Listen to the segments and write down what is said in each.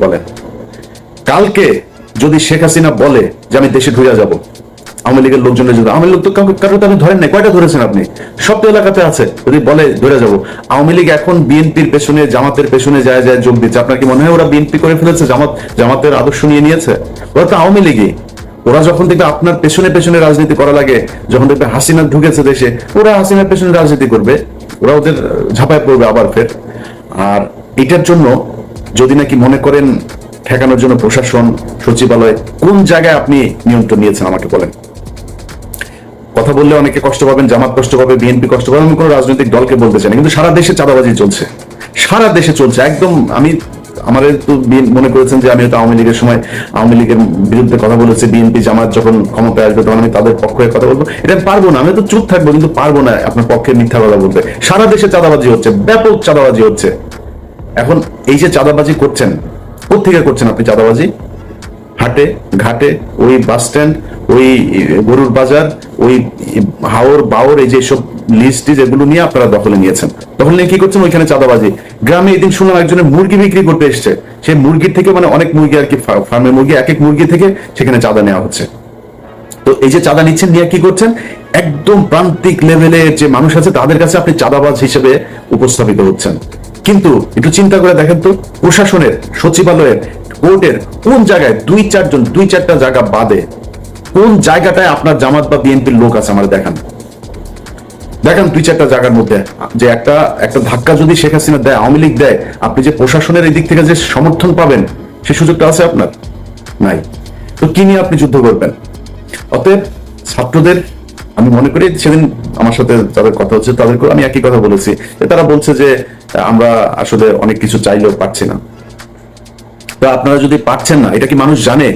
বলে। কালকে যদি শেখ হাসিনা বলে যে আমি দেশে ঘুরে যাব, আওয়ামী লীগের লোকজনের যদি আওয়ামী লীগ তো কাউকে, কারও তো আপনি ধরেন নাই, কয়টা ধরেছেন আপনি? সব তো এলাকাতে আছে, যদি বলে ধরে যাব। আওয়ামী লীগ এখন বিএনপির পেছনে, জামাতের পেছনে যায় যায় যোগ দিচ্ছে। আপনার কি মনে হয় ওরা বিএনপি করে ফেলেছে, জামাত, জামাতের আদর্শ নিয়ে নিয়েছে? ওরা তো আওয়ামী লীগই। ওরা যখন দেখবে আপনার পেছনে পেছনে রাজনীতি করা লাগে, যখন দেখবে হাসিনা ঢুকেছে দেশে, ওরা হাসিনার পেছনে রাজনীতি করবে। ওরা ওদের ঝাঁপায় পড়বে আবার ফের। আর এটার জন্য যদি নাকি মনে করেন ঠেকানোর জন্য প্রশাসন, সচিবালয়, কোন জায়গায় আপনি নিয়ন্ত্রণ নিয়েছেন আমাকে বলেন। কথা বললে অনেকে কষ্ট পাবেন, জামাত কষ্ট পাবে, বিএনপি কষ্ট পাবে আমি কোনো রাজনৈতিক দলকে বলতে চাই না। কিন্তু সারা দেশে চাঁদাবাজি চলছে। সারা দেশে চলছে। একদম আমি, আমার তো মনে করেছেন যে আমি হয়তো আওয়ামী লীগের সময় আওয়ামী লীগের বিরুদ্ধে কথা বলেছি, বিএনপি জামাত যখন ক্ষমতায় আসবে তখন আমি তাদের পক্ষে কথা বলব। এটা আমি পারব না, আমি তো চুপ থাকব, কিন্তু পারব না আপনার পক্ষে মিথ্যা কথা বলতে। সারা দেশে চাঁদাবাজি হচ্ছে, ব্যাপক চাঁদাবাজি হচ্ছে। এখন এই যে চাঁদাবাজি করছেন কোথেকে করছেন আপনি চাঁদাবাজি? হাটে, ঘাটে, ওই বাস স্ট্যান্ড, ওই গরুর বাজার, ওই হাওর বাওর, এই যে সব লিস্ট যেগুলো নিয়ে আপনারা দখলে নিয়েছেন। দখলে নিয়ে কি করছেন ওইখানে চাঁদাবাজি? গ্রামে এদিন শুনলাম একজনের মুরগি বিক্রি করতে এসছে। সেই মুরগির থেকে মানে অনেক মুরগি আর কি ফার্মের মুরগি এক এক মুরগি থেকে সেখানে চাঁদা নেওয়া হচ্ছে। তো এই যে চাঁদা নিচ্ছেন নিয়ে কি করছেন? একদম প্রান্তিক লেভেলে যে মানুষ আছে, তাদের কাছে আপনি চাঁদাবাজ হিসেবে উপস্থাপিত হচ্ছেন। কিন্তু একটু চিন্তা করে দেখেন তো, প্রশাসনের, সচিবালয়ের, কোর্টের কোন জায়গায় দুই চারজন, দুই চারটা জায়গা বাদে কোন জায়গাটায় আপনার জামাত বা বিএনপির লোক আছে আমার দেখান। দেখেন দুই চারটা জায়গার মধ্যে, যে একটা একটা ধাক্কা যদি শেখ হাসিনা দেয়, আওয়ামী লীগ দেয়, আপনি যে প্রশাসনের এই দিক থেকে যে সমর্থন পাবেন, সে সুযোগটা আছে আপনার? নাই। তো কি নিয়ে আপনি যুদ্ধ করবেন? অতএব ছাত্রদের আমি মনে করি সেদিন আমার সাথে যাদের কথা হচ্ছে তাদেরকে আমি একই কথা বলেছি তারা বলছে যে, আমরা আসলে অনেক কিছু চাইলেও পাচ্ছি না। তো আপনারা যদি পাচ্ছেন না, এটা কি মানুষ জানে?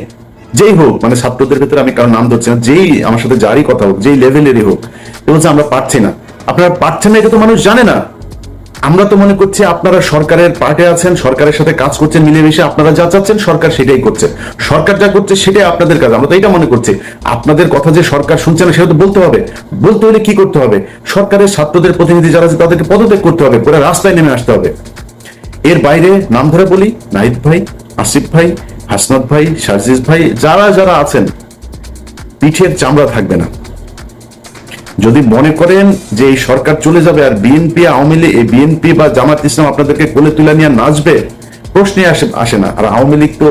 যেই হোক মানে ছাত্রদের ক্ষেত্রে আমি কারও নাম ধরছি না, যেই আমার সাথে যারই কথা হোক, যেই লেভেলেরই হোক বলছে আমরা পাচ্ছি না। আপনারা পাচ্ছেন না, এটা তো মানুষ জানে না। আমরা তো মনে করছি আপনারা সরকারের পার্টে আছেন, সরকারের সাথে কাজ করছেন, মিলেমিশে আপনারা যা চাচ্ছেন, সরকার সেটাই করছে। সরকার যা করছে, সেটাই আপনাদের কাজ। আমরা তো এটা মনে করছি। আপনাদের কথা যে সরকার শুনছে না, সেটা তো বলতে হবে। বলতে হলে কি করতে হবে? সরকারের ছাত্রদের প্রতিনিধি যারা আছে, তাদেরকে পদত্যাগ করতে হবে। পুরো রাস্তায় নেমে আসতে হবে। এর বাইরে নাম ধরে বলি, নাহিদ ভাই, আসিফ ভাই, হাসনাত ভাই সাজিজ ভাই, যারা যারা আছেন, পিঠের চামড়া থাকবে না। যদি মনে করেন যে এই সরকার চলে যাবে আর বিএনপি, আওয়ামী লীগ, এই বিএনপি বা জামাত ইসলাম আপনাদেরকে কোলে তুলে নিয়ে নাচবে প্রশ্নে আসে আসে না। আর আওয়ামী লীগ তো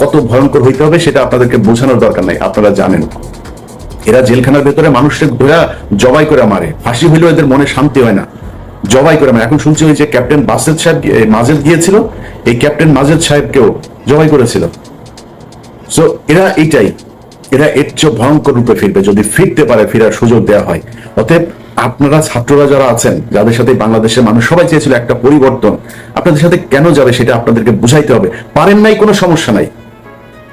কত ভয়ঙ্কর হইতে হবে সেটা আপনাদেরকে বোঝানোর দরকার নাই, আপনারা জানেন। এরা জেলখানার ভেতরে মানুষকে ধরে জবাই করে মারে, ফাঁসি হইলেও এদের মনে শান্তি হয় না, জবাই করে মারে। এখন শুনছি ওই যে ক্যাপ্টেন বাসেদ সাহেব মাজেদ গিয়েছিল, এই ক্যাপ্টেন মাজেদ সাহেবকেও জবাই করেছিল। সো এরা এইটাই। এরা এর চেয়ে ভয়ঙ্কর রূপে ফিরবে। যদি ফিরতে পারে ফেরার সুযোগ দেওয়া হয়। অতএব আপনারা ছাত্ররা যারা আছেন যাদের সাথে বাংলাদেশের মানুষ সবাই চেয়েছিল একটা পরিবর্তন আপনাদের সাথে কেন যাবে সেটা আপনাদেরকে বুঝাইতে হবে। পারেন নাই কোনো সমস্যা নাই।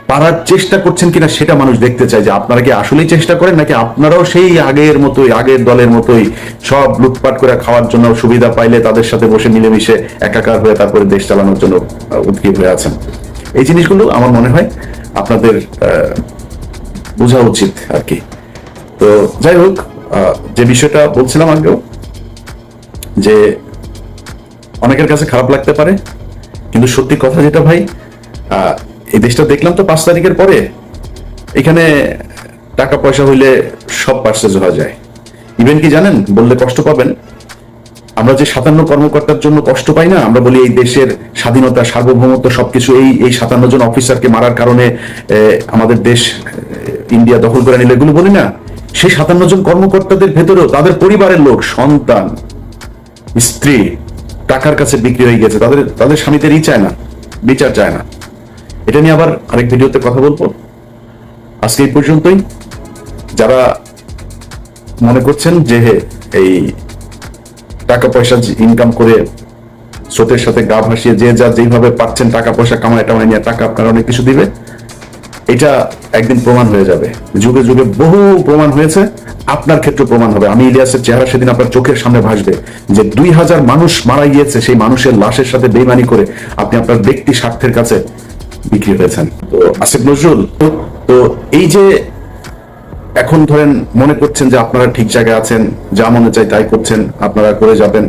পারার চেষ্টা করছেন কিনা সেটা মানুষ দেখতে চায় যে আপনারা কি আসলেই চেষ্টা করেন নাকি আপনারাও সেই আগের মতোই আগের দলের মতোই সব লুটপাট করে খাওয়ার জন্য সুবিধা পাইলে তাদের সাথে বসে মিলেমিশে একাকার হয়ে তারপরে দেশ চালানোর জন্য আহ, উদ্গ্রীব হয়ে আছেন। এই জিনিসগুলো আমার মনে হয় আপনাদের আহ, বোঝা উচিত আর কি। তো যাই হোক যে বিষয়টা বলছিলাম আগেও, যে অনেকের কাছে খারাপ লাগতে পারে, কিন্তু সত্যি কথা যেটা ভাই এই দেশটা দেখলাম তো পাঁচ তারিখের পরে, এখানে টাকা পয়সা হইলে সব পার্সেজ হওয়া যায়। ইভেন কি জানেন, বললে কষ্ট পাবেন। আমরা যে সাতান্ন কর্মকর্তার জন্য কষ্ট পাই না, আমরা বলি এই দেশের স্বাধীনতা, সার্বভৌমত্ব সবকিছু এই এই সাতান্ন জন অফিসারকে মারার কারণে আমাদের দেশ ইন্ডিয়া দখল করে নিল এগুলো বলি না? সেই সাতান্ন জন কর্মকর্তাদের ভেতরেও তাদের পরিবারের লোক, সন্তান, স্ত্রী টাকার কাছে বিক্রি হয়ে গেছে। তাদের তাদের স্বামীদেরই চায় না, বিচার চায় না। এটা নিয়ে আবার আরেক ভিডিওতে কথা বলব। আজকে এই পর্যন্তই। যারা মনে করছেন যে এই টাকা পয়সা ইনকাম করে স্রোতের সাথে গা ভাসিয়ে যে যা যেইভাবে পাচ্ছেন টাকা পয়সা কামায় টামায় নিয়ে টাকা আপনারা অনেক কিছু দিবে। এটা একদিন প্রমাণ হয়ে যাবে। যুগে যুগে বহু প্রমাণ হয়েছে। আপনার ক্ষেত্রে প্রমাণ হবে। আমি ইলিয়াসের চেহারা সেদিন আপনার চোখের সামনে ভাসবে যে দুই হাজার মানুষ মারা গিয়েছে, সেই মানুষের লাশের সাথে বেইমানি করে আপনি আপনার ব্যক্তি স্বার্থের কাছে বিক্রি হয়েছেন। তো আসিফ নজরুল, তো এই যে এখন ধরেন মনে করছেন যে আপনারা ঠিক জায়গায় আছেন, যা মনে চাই তাই করছেন, আপনারা করে যাবেন,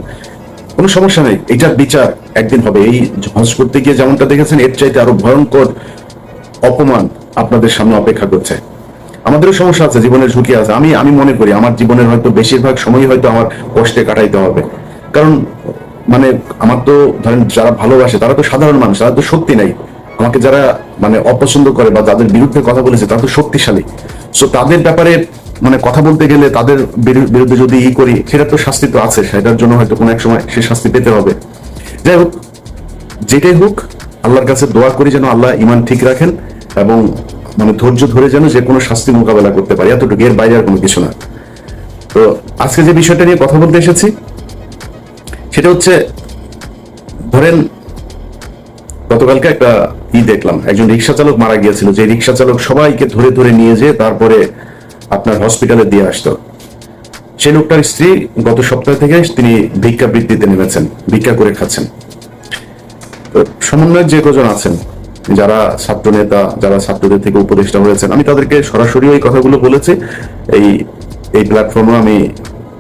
কোনো সমস্যা নেই। এটার বিচার একদিন হবে। এই হজ করতে গিয়ে যেমনটা দেখেছেন, এর চাইতে আরও ভয়ঙ্কর অপমান আপনাদের সামনে অপেক্ষা করছে। আমাদেরও সমস্যা আছে, জীবনের ঝুঁকি আছে। আমি আমি মনে করি আমার জীবনের হয়তো বেশিরভাগ সময় হয়তো আমার কষ্টে কাটাইতে হবে। কারণ মানে আমার তো ধরেন যারা ভালোবাসে, তারা তো সাধারণ মানুষ, তারা তো শক্তি নাই। আমাকে যারা মানে অপছন্দ করে বা যাদের বিরুদ্ধে কথা বলেছে, তারা তো শক্তিশালী। সো তাদের ব্যাপারে মানে কথা বলতে গেলে তাদের বিরু- বিরুদ্ধে যদি ই করি, সেটা তো শাস্তি তো আছে। সেটার জন্য হয়তো কোনো এক সময় সে শাস্তি পেতে হবে। যাই হোক, যেটাই হোক, আল্লাহর কাছে দোয়া করি যেন আল্লাহ ইমান ঠিক রাখেন। এবং মানে ধৈর্য ধরে যেন যে কোনো শাস্তি মোকাবেলা করতে পারি, এতটুকু। এর বাইরে আর কোনো কিছু না। তো আজকে যে বিষয়টা নিয়ে কথা বলতে এসেছি, সেটা হচ্ছে, ধরেন, গতকালকে একটা ই দেখলাম, একজন রিক্সা চালক মারা গিয়েছিল। যে রিক্সা চালক সবাইকে ধরে ধরে নিয়ে যেয়ে তারপরে আপনার হসপিটালে দিয়ে আসতো। সেই লোকটার স্ত্রী গত সপ্তাহ থেকে তিনি ভিক্ষা বৃত্তিতে নেমেছেন, ভিক্ষা করে খাচ্ছেন। তো সমন্বয়ের যে কজন আছেন যারা ছাত্র নেতা, যারা ছাত্রদের থেকে উপদেষ্টা হয়েছেন, আমি তাদেরকে সরাসরি এই কথাগুলো বলেছি। এই এই প্ল্যাটফর্মে আমি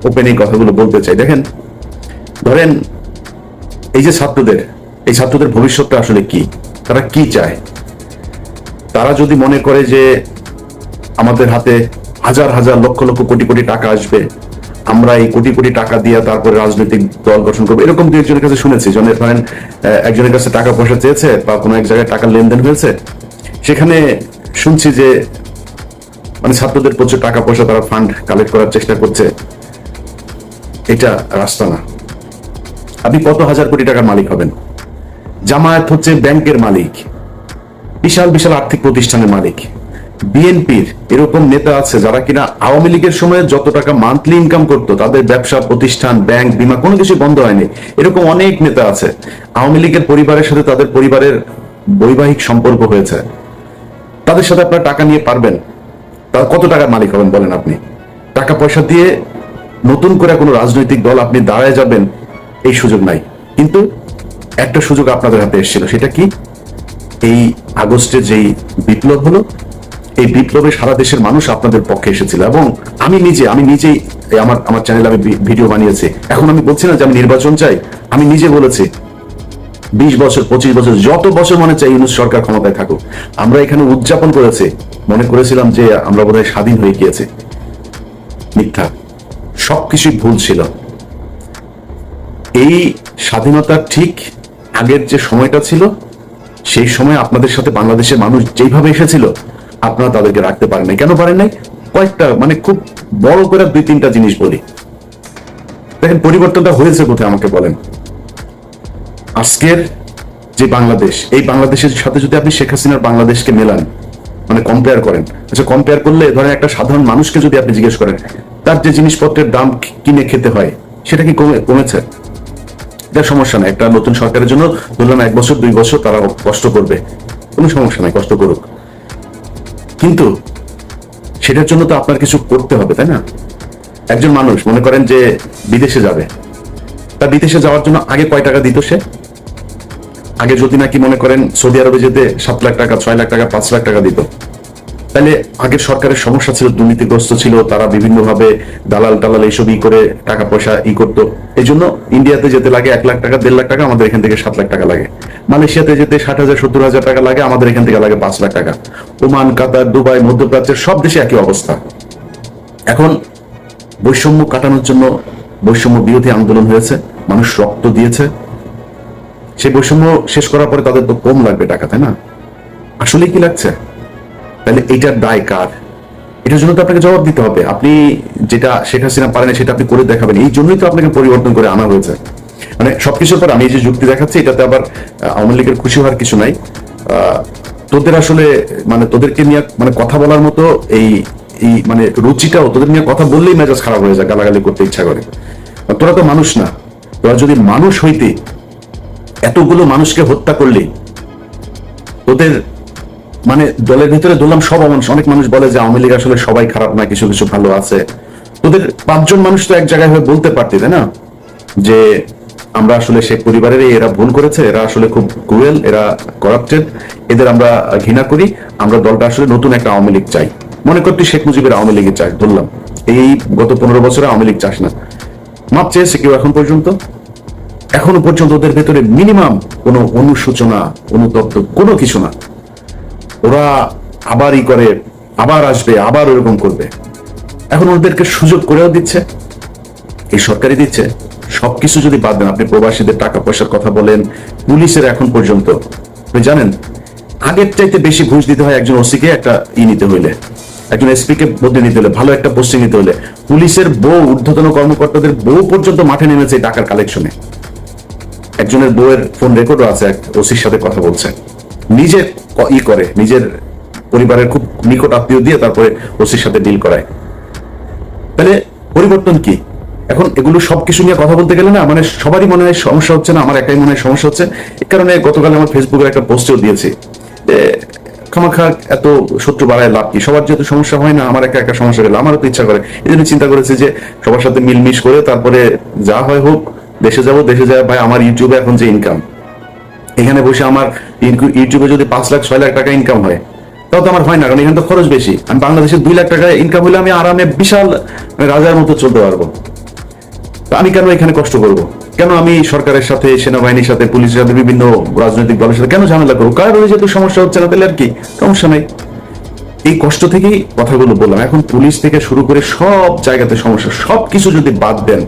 ওপেন এই কথাগুলো বলতে চাই। দেখেন, ধরেন এই যে ছাত্রদের, এই ছাত্রদের ভবিষ্যৎটা আসলে কি? তারা কি চায়? তারা যদি মনে করে যে আমাদের হাতে হাজার হাজার লক্ষ লক্ষ কোটি কোটি টাকা আসবে আমরা এই কোটি কোটি টাকা দিয়ে তারপরে রাজনৈতিক দল গঠন করব। এরকম দু একজনের কাছে শুনেছি। জনের ধরেন একজনের কাছে টাকা পয়সা চেয়েছে বা কোনো এক জায়গায় টাকার লেনদেন হয়েছে। সেখানে শুনছি যে মানে ছাত্রদের প্রচুর টাকা পয়সা তারা ফান্ড কালেক্ট করার চেষ্টা করছে। এটা রাস্তা না। আপনি কত হাজার কোটি টাকার মালিক হবেন? জামায়াত হচ্ছে ব্যাংকের মালিক। বিশাল বিশাল আর্থিক প্রতিষ্ঠানের মালিক। বিএনপির এরকম নেতা আছে যারা কিনা আওয়ামী লীগের সময় যত টাকা মান্থলি ইনকাম করতো, তাদের ব্যবসা, প্রতিষ্ঠান ব্যাংক বিমা কোনো কিছু বন্ধ হয়নি। এরকম অনেক নেতা আছে। আওয়ামী লীগের পরিবারের সাথে তাদের পরিবারের বৈবাহিক সম্পর্ক হয়েছে। তাদের সাথে আপনার টাকা নিয়ে পারবেন। তার কত টাকার মালিক হবেন বলেন আপনি? টাকা পয়সা দিয়ে নতুন করে কোনো রাজনৈতিক দল আপনি দাঁড়ায় যাবেন, এই সুযোগ নাই। কিন্তু একটা সুযোগ আপনাদের হাতে এসেছিল, সেটা কি? এই আগস্টে যেই বিপ্লব হলো এই বিপ্লবে সারা দেশের মানুষ আপনাদের পক্ষে এসেছিল এবং আমি নিজে, আমি নিজেই আমার আমার চ্যানেলে আমি ভিডিও বানিয়েছি। এখন আমি বলছি না যে আমি নির্বাচন চাই, আমি নিজে বলেছি। বিশ বছর, পঁচিশ বছর, যত বছর মনে চাই ইউনুস সরকার ক্ষমতায় থাকুক। আমরা এখানে উদযাপন করেছি। মনে করেছিলাম যে আমরা বোধহয় স্বাধীন হয়ে গিয়েছে। মিথ্যা। সবকিছুই ভুল ছিল। এই স্বাধীনতার ঠিক আগের যে সময়টা ছিল, সেই সময় আপনাদের সাথে বাংলাদেশের মানুষ যেইভাবে এসেছিল আপনারা তাদেরকে রাখতে পারেন নাই। কেন পারেন নাই? কয়েকটা মানে খুব বড় করে দুই তিনটা জিনিস বলি। দেখেন, পরিবর্তনটা হয়েছে কোথায় আমাকে বলেন। আজকের যে বাংলাদেশ, এই বাংলাদেশের সাথে যদি আপনি শেখ হাসিনার বাংলাদেশকে মেলান মানে কম্পেয়ার করেন আচ্ছা কম্পেয়ার করলে ধরেন একটা সাধারণ মানুষকে যদি আপনি জিজ্ঞেস করেন, তার যে জিনিসপত্রের দাম কিনে খেতে হয়, সেটা কি কমে কমেছে? এটা সমস্যা নাই, একটা নতুন সরকারের জন্য ধরলাম এক বছর, দুই বছর তারা কষ্ট করবে। কোনো সমস্যা নাই, কষ্ট করুক। কিন্তু সেটার জন্য তো আপনার কিছু করতে হবে, তাই না? একজন মানুষ মনে করেন যে বিদেশে যাবে, তা বিদেশে যাওয়ার জন্য আগে কয় টাকা দিত সে? আগে যদি নাকি মনে করেন সৌদি আরবে যেতে সাত লাখ টাকা, ছয় লাখ টাকা, পাঁচ লাখ টাকা দিত, তাহলে আগের সরকারের সমস্যা ছিল, দুর্নীতিগ্রস্ত ছিল, তারা বিভিন্নভাবে দালাল টালাল এইসব ই করে টাকা পয়সা ই করতো এই জন্য ইন্ডিয়াতে যেতে লাগে এক লাখ টাকা, দেড় লাখ টাকা, আমাদের এখান থেকে সাত লাখ টাকা লাগে। মালয়েশিয়াতে যেতে ষাট হাজার, সত্তর হাজার টাকা লাগে, আমাদের এখান থেকে লাগে পাঁচ লাখ টাকা। ওমান, কাতার, দুবাই, মধ্যপ্রাচ্যের সব দেশে একই অবস্থা। এখন বৈষম্য কাটানোর জন্য বৈষম্য বিরোধী আন্দোলন হয়েছে, মানুষ রক্ত দিয়েছে। সেই বৈষম্য শেষ করার পরে তাদের তো কম লাগবে টাকা, তাই না? আসলে কি লাগছে? তাহলে এটার দায় কার? এটার জন্য তো আপনাকে জবাব দিতে হবে। আপনি যেটা শেখ হাসিনা পারেন সেটা আপনি করে দেখাবেন। এই জন্যই তো আপনাকে পরিবর্তন করে আনা হয়েছে। মানে সবকিছুর পর আমি যে যুক্তি দেখাচ্ছি, এটাতে আবার আওয়ামী লীগের খুশি হওয়ার কিছু নাই। তোদের আসলে মানে তোদেরকে নিয়ে মানে কথা বলার মতো এই এই মানে রুচিটাও, তোদের নিয়ে কথা বললেই মেজাজ খারাপ হয়ে যায়, গালাগালি করতে ইচ্ছা করে। তোরা তো মানুষ না। তোরা যদি মানুষ হইতে, এতগুলো মানুষকে হত্যা করলি, তোদের মানে দলের ভিতরে ধরলাম সব মানুষ, অনেক মানুষ বলে যে আওয়ামী লীগ আসলে সবাই খারাপ না, কিছু কিছু ভালো আছে। তোদের পাঁচজন মানুষ তো এক জায়গায় হয়ে বলতে পারতি, তাই না? যে আমরা আসলে শেখ পরিবারের এরা ভুল করেছে, এরা আসলে খুব ক্রুয়েল এরা করাপ্টেড এদের আমরা ঘৃণা করি, আমরা দলটা আসলে নতুন একটা আওয়ামী লীগ চাই। মনে করতি শেখ মুজিবের আওয়ামী লীগের চাই ধরলাম। এই গত পনেরো বছরে আওয়ামী লীগ চাস না। মাপ চেয়েছে কেউ এখন পর্যন্ত? এখনও পর্যন্ত ওদের ভেতরে মিনিমাম কোনো অনুসূচনা অনুতপ্ত কোনো কিছু না। ওরা আবারই করে, আবার আসবে, আবার ওরকম করবে। এখন ওদেরকে সুযোগ করেও দিচ্ছে, এই সরকারি দিচ্ছে। সবকিছু যদি বাদ দেন, আপনি প্রবাসীদের টাকা পয়সার কথা বলেন, পুলিশের এখন পর্যন্ত। আপনি জানেন, আগের চাইতে বেশি ঘুষ দিতে হয় একজন ওসিকে একটা ই নিতে হইলে, একজন এসপি কে বদলে নিতে হলে ভালো একটা পোস্টিং নিতে হলে পুলিশের বউ, ঊর্ধ্বতন কর্মকর্তাদের বউ পর্যন্ত মাঠে নেমেছে টাকার কালেকশনে একজনের বউয়ের ফোন রেকর্ডও আছে, এক ওসির সাথে কথা বলছে। নিজে ই করে, নিজের পরিবারের খুব নিকট আত্মীয় দিয়ে তারপরে ওসির সাথে ডিল করায়। তাহলে পরিবর্তন কি? এখন এগুলো সবকিছু নিয়ে কথা বলতে গেলে না মানে সবারই মনে হয় সমস্যা হচ্ছে না, আমার একাই মনে হয় সমস্যা হচ্ছে। এই কারণে গতকাল আমার ফেসবুকে একটা পোস্টেও দিয়েছি যে, খামাখা, এত শত্রু বাড়ায় লাভ কি? সবার যেহেতু সমস্যা হয় না, আমার একা একা সমস্যা গেলে আমারও তো ইচ্ছা করে। এই জন্য চিন্তা করেছি যে, সবার সাথে মিলমিশ করে তারপরে যা হয় হোক, দেশে যাব, দেশে যায়, ভাই, আমার ইউটিউবে এখন যে ইনকাম এখানে বসে আমার ইউটিউবে যদি পাঁচ লাখ, ছয় লাখ টাকা ইনকাম হয়, তাও তো আমার হয় না, কারণ এখানে তো খরচ বেশি। আমি বাংলাদেশে দুই লাখ টাকা ইনকাম হলে আমি আরামে বিশাল মানে রাজার মতো চলতে পারব। আমি কেন এখানে কষ্ট করব? কেন আমি সরকারের সাথে, সেনাবাহিনীর সাথে, পুলিশের সাথে, বিভিন্ন রাজনৈতিক দলের সাথে কেন ঝামেলা করব? কার যেহেতু সমস্যা হচ্ছে না, তাহলে আর কি? সমস্যা নাই। এই কষ্ট থেকেই কথাগুলো বললাম। এখন পুলিশ থেকে শুরু করে সব জায়গাতে সমস্যা সব কিছু যদি বাদ দেন